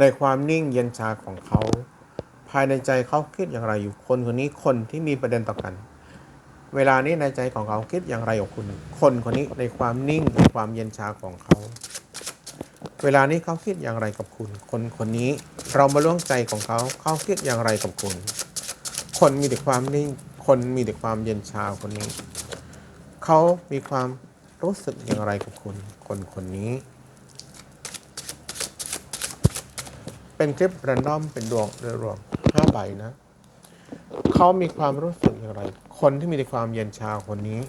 ในความนิ่งเย็นชาของเขา ภายในใจเขาคิดอย่างไรอยู่คนคนนี้คนที่มีประเด็นต่อกัน เวลานี้ในใจของเขาคิดอย่างไรกับคุณ คนคนนี้ในความนิ่งในความเย็นชาของเขา เวลานี้เขาคิดอย่างไรกับคุณ คนคนนี้เรามาล่วงใจของเขาเขาคิดอย่างไรกับคุณ คนมีแต่ความนิ่ง คนมีแต่ความเย็นชาคนนี้ เขามีความรู้สึกอย่างไรกับคุณ คนคนนี้ เป็นคลิปแรนดอมเป็นดวงโดยรวมห้าใบนะ เขามีความรู้สึกอย่างไร คนที่มีแต่ความเย็นชาคนนี้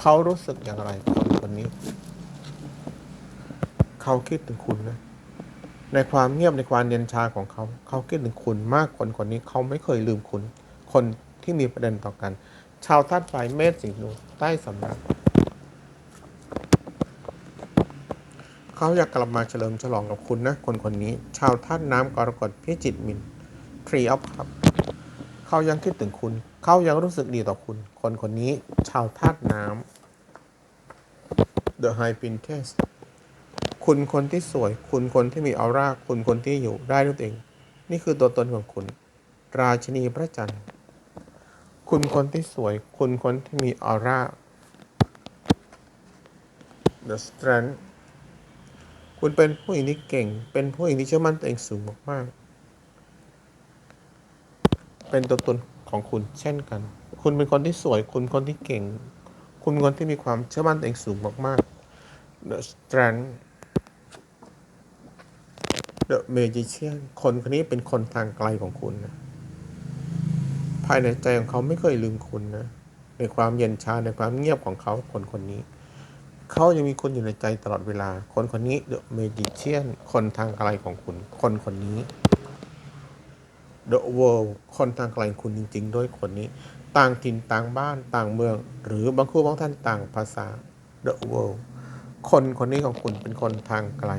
เขารู้สึกอย่างไรคนคนนี้ เขาคิดถึงคุณนะ ในความเงียบในความเย็นชาของเขา เขาคิดถึงคุณมากคนคนนี้ เขาไม่เคยลืมคุณ คนที่มีประเด็นต่อกัน ชาวธาตุไฟเมษสิงห์ใต้สำนัก เขาอยากกลับมาเฉลิมฉลองกับคุณนะ คนคนนี้ ชาวธาตุน้ำกรกฎพิจิตรมินทรีออฟครับ เขายังคิดถึงคุณ เขายังรู้สึกดีต่อคุณ คนคนนี้ ชาวธาตุน้ำ The High Princess คุณคนที่สวย คุณคนที่มีออร่า คุณคนที่อยู่ได้ด้วยตัวเอง นี่คือตัวตนของคุณ ราชินีพระจันทร์ คุณคนที่สวย คุณคนที่มีออร่า The Strength คุณเป็นผู้หญิงที่เก่ง เป็นผู้หญิงที่เชื่อมั่นตัวเองสูงมากๆ เป็นตัวตนของคุณเช่นกัน คุณเป็นคนที่สวย คุณคนที่เก่ง คุณเป็นคนที่มีความเชื่อมั่นตัวเองสูงมากๆ The Strength The Magician คนคนนี้เป็นคนทางไกลของคุณนะ ภายในใจของเขาไม่เคยลืมคุณนะ ในความเย็นชาในความเงียบของเขาคนคนนี้ เขายังมีคนอยู่ในใจตลอดเวลา คนคนนี้ The Magician คนทางไกลของคุณ คนคนนี้ The World คนทางไกลของคุณจริง ๆ ด้วยคนนี้ ต่างถิ่นต่างบ้านต่างเมือง หรือบางคู่บางท่านต่างภาษา The World คนคนนี้ของคุณเป็นคนทางไกล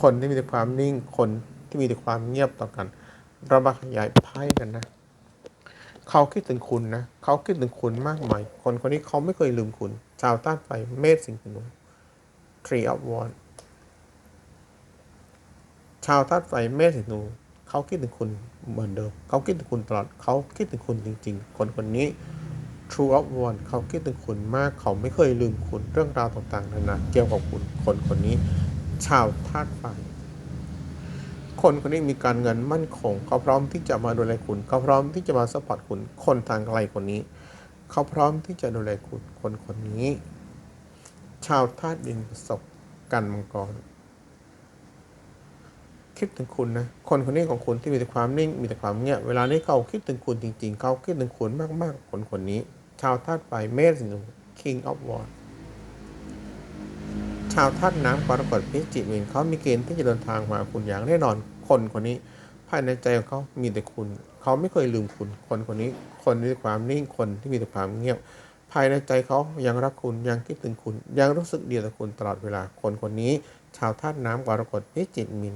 คนที่มีแต่ความนิ่งคนที่มีแต่ความเงียบต่อกันเรามาขยายไพ่กันนะ เขาคิดถึงคุณนะเขาคิดถึงคุณมากมาย คนคนนี้เขาไม่เคยลืมคุณ ชาวต้านไฟเมษสิงห์นุ Tree of One ชาวธาตุไฟเมษสิงห์นุเขาคิดถึงคุณเหมือนเดิม เขาคิดถึงคุณตลอด เขาคิดถึงคุณจริง ๆ คนคนนี้ True of One เขาคิดถึงคุณมาก เขาไม่เคยลืมคุณ เรื่องราวต่างๆนานาเกี่ยวกับคุณ คนคนนี้ ชาวธาตุไฟ คนคนนี้มีการเงินมั่นคง เขาพร้อมที่จะมาดูแลคุณ เขาพร้อมที่จะมาสปอร์ตคุณ คนทางไกลคนนี้ เขาพร้อมที่จะดูแลคุณ คนคนนี้ ชาวธาตุดินประสบกันมังกร คิดถึงคุณนะ คนคนนี้ของคุณที่มีแต่ความนิ่ง มีแต่ความเงียบ เวลานี้เขาคิดถึงคุณจริง ๆ เขาคิดถึงคุณมากๆ คนคนนี้ ชาวธาตุไฟเมษสิงห์ King of War าวธาตุน้ำกรกฎพิจิกมีนเขามีเกณฑ์ที่จะเดินทางมาคุณอย่างแน่นอนคนคนนี้ ภายในใจของเขามีแต่คุณ เขาไม่เคยลืมคุณ คนคนนี้คนที่มีความนิ่งคนที่มีแต่ความเงียบ ภายในใจเขายังรักคุณยังคิดถึงคุณ ยังรู้สึกดีต่อคุณตลอดเวลาคนคนนี้ ชาวธาตุน้ำกรกฎพิจิกมิน